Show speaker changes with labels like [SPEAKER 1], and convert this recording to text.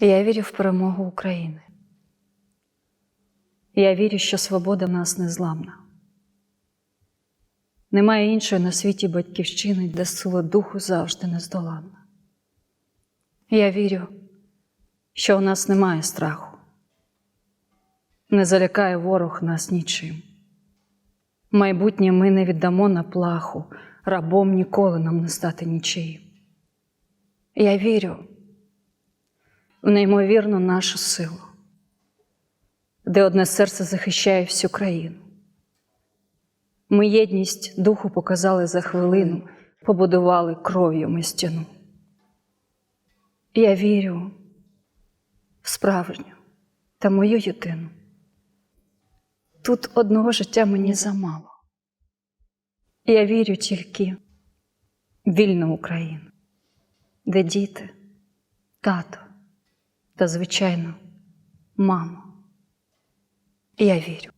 [SPEAKER 1] Я вірю в перемогу України. Я вірю, що свобода в нас незламна. Немає іншої на світі батьківщини, де сила духу завжди нездоланна. Я вірю, що у нас немає страху. Не залякає ворог нас нічим. Майбутнє ми не віддамо на плаху, рабом ніколи нам не стати нічиїм. Я вірю в неймовірну нашу силу, де одне серце захищає всю країну. Ми єдність духу показали за хвилину, побудували кров'ю ми стіну. Я вірю в справжню та мою єдину. Тут одного життя мені замало. Я вірю тільки в вільну Україну, де діти, тато та, звичайно, мама. Я вірю.